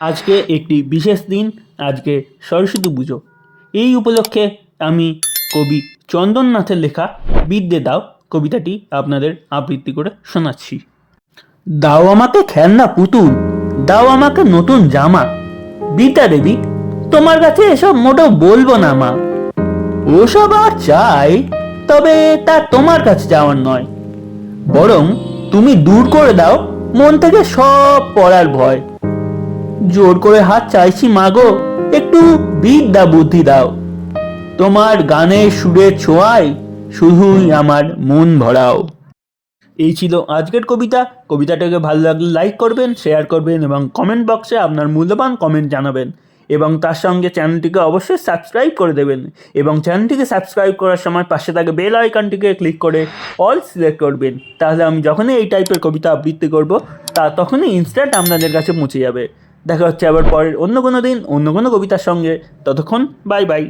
আজকে একটি বিশেষ দিন, আজকে সরস্বতী পুজো। এই উপলক্ষে আমি কবি চন্দননাথের লেখা বিদ্যে দাও কবিতাটি আপনাদের আবৃত্তি করে শোনাচ্ছি। দাও আমাকে খেলনা পুতুল, দাও আমাকে নতুন জামা, বিদ্যা দেবী, তোমার কাছে এসব মোটেও বলব না মা। ওসব আর চাই, তবে তা তোমার কাছে যাওয়ার নয়। বরং তুমি দূর করে দাও মন থেকে সব পড়ার ভয়। জোর করে হাত চাইছি মাগো একটু বিদ্যা বুদ্ধি দাও। তোমার গানের সুরের ছোঁয়ায় শুধুই আমার মন ভরাও। এই ছিল আজকের কবিতা। কবিতাটাকে ভালো লাগলে লাইক করবেন, শেয়ার করবেন এবং কমেন্ট বক্সে আপনার মূল্যবান কমেন্ট জানাবেন। এবং তার সঙ্গে চ্যানেলটিকে অবশ্যই সাবস্ক্রাইব করে দেবেন এবং চ্যানেলটিকে সাবস্ক্রাইব করার সময় পাশে থাকে বেল আইকনটিকে ক্লিক করে অল সিলেক্ট করবেন। তাহলে আমি যখনই এই টাইপের কবিতা আবৃত্তি করব, তা তখনই ইনস্ট্যান্ট আপনাদের কাছে পৌঁছে যাবে। দেখা হচ্ছে আবার পরের অন্য কোনো দিন অন্য কোনো কবিতার সঙ্গে। ততক্ষণ বাই বাই